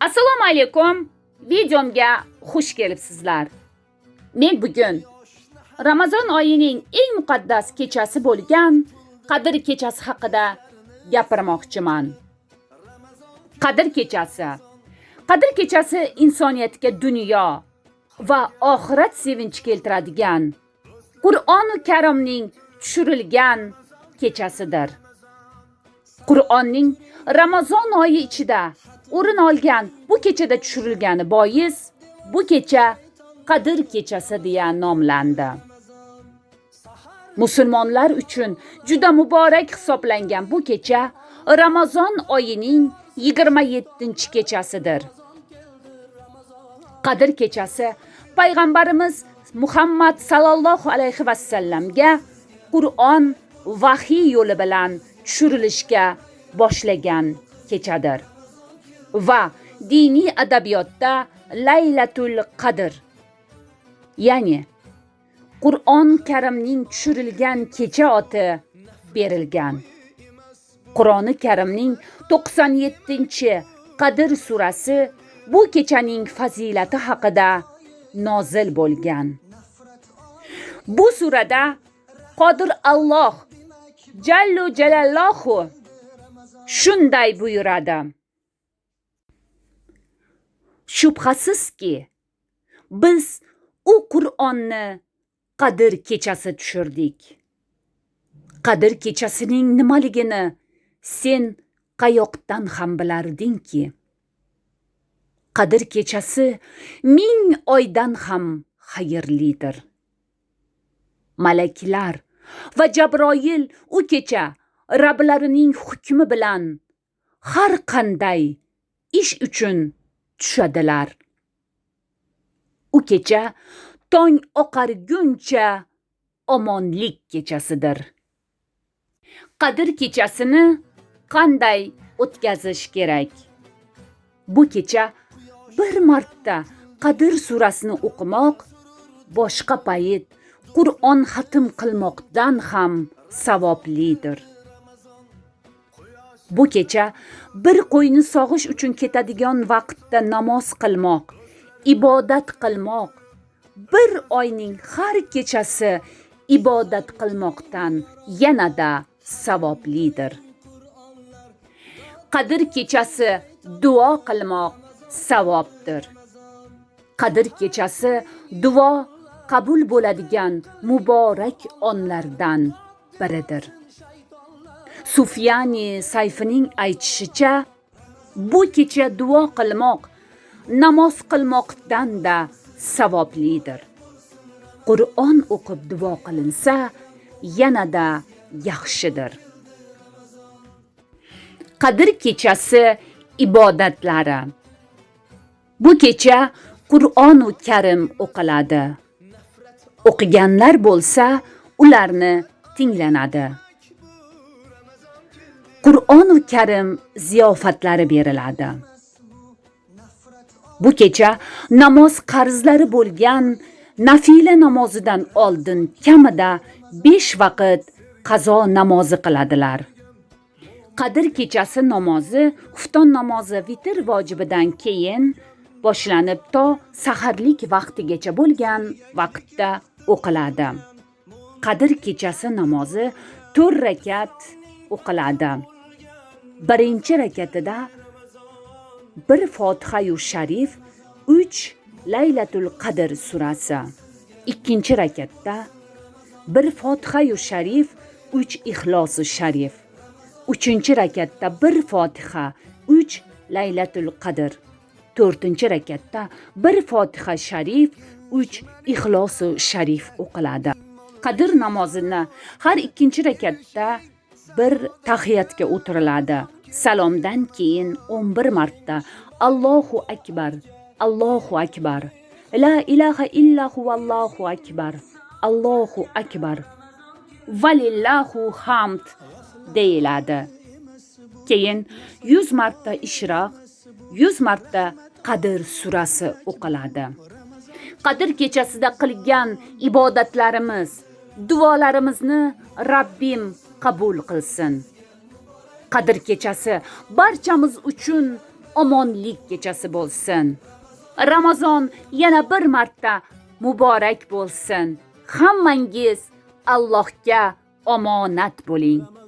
Assalomu alaykum. Videomga xush kelibsizlar. Men bugun Ramazon oyining eng muqaddas kechasi bo'lgan Qadr kechasi haqida gapirmoqchiman. Qadr kechasi. Qadr kechasi insoniyatga dunyo va oxirat sevinchi keltiradigan Qur'oni Karimning tushirilgan kechasidir. Qur'onning Ramazon oyi ichida o'rin olgan bu kechada tushirilgani bois bu kecha Qadr kechasi deya nomlandi. Musulmonlar uchun juda muborak hisoblangan bu kecha Ramazon oyining 27-kechasidir. Qadr kechasi payg'ambarimiz Muhammad sallallohu alayhi vasallamga Qur'on vahiy yo'li bilan tushirilishga boshlagan kechadir. Va diniy adabiyotda Laylatul Qadr ya'ni Qur'on Karimning tushirilgan kecha oti berilgan. Qur'oni Karimning 97-Qadr surasi bu kechaning fazilati haqida nozil bo'lgan. Bu surada Qodir Alloh Jallu Jalallohu shunday buyuradi. Shubhasizki, biz u Qur'onni Qadr kechasi tushirdik. Qadr kechasining nimaligini sen qayoqdan ham bilardingki? Qadr kechasi ming oydan ham xayrlidir. Malaklar va Jabroil u kecha Rablarining hukmi bilan har qanday ish uchun tushadilar. U kecha tong oqarguncha omonlik kechasidir. Qadr kechasini qanday o'tkazish kerak? Bu kecha bir marta Qadr surasini o'qimoq boshqa payt Qur'on xatm qilmoqdan ham savoblidir. Bu kecha bir qo'yni sog'ish uchun ketadigan vaqtda namoz qilmoq, ibodat qilmoq, bir oyning har kechasi ibodat qilmoqdan yanada savoblidir. Qadr kechasi duo qilmoq savobdir. Qadr kechasi duo qabul bo'ladigan muborak onlardan biridir. Sufyani sayfining aytishicha, bu kecha duo qilmoq, namoz qilmoqdan da savoblidir. Qur'on o'qib duo qilinsa, yanada yaxshidir. Qadr kechasi ibodatlari. Bu kecha Qur'onu Karim o'qiladi. O'qiganlar bo'lsa, ularni tinglanadi. Qur'oni Karim ziyofatlari beriladi. Bu kecha namoz qarzlari bo'lgan nafila namozidan oldin kamida 5 vaqt qazo namozi qiladilar. Qadr kechasi namozi xufton namozi vitr vojibidan keyin boshlanib to saharlik vaqtigacha bo'lgan vaqtda o'qiladi. Qadr kechasi namozi 4 rakat o'qiladi. Birinchi rakatida bir Fotiha-yu Sharif, 3 Laylatul Qadr surasi. Ikkinchi rakatda bir Fotiha-yu Sharif, 3 ixlosi Sharif. Uchinchi rakatda bir Fotiha, 3 Laylatul Qadr. To'rtinchi rakatda bir Fotiha Sharif, 3 Ixlosu Sharif o'qiladi. Qadr namozini har ikkinchi rakatda bir tahiyatga o'tiriladi. Salomdan keyin 11 marta Allohu akbar, Allohu akbar. La ilaha illa huvallohu akbar. Allohu akbar. Valillahu hamd deyiladi. Keyin 100 marta ishroq, 100 marta Qadr surasi o'qiladi. Qadr kechasida qilgan ibodatlarimiz, duolarimizni Rabbim qabul qilsin. Qadr kechasi barchamiz uchun omonlik kechasi bo'lsin. Ramazon yana bir marta muborak bo'lsin. Hammangiz Allohga omonat bo'ling.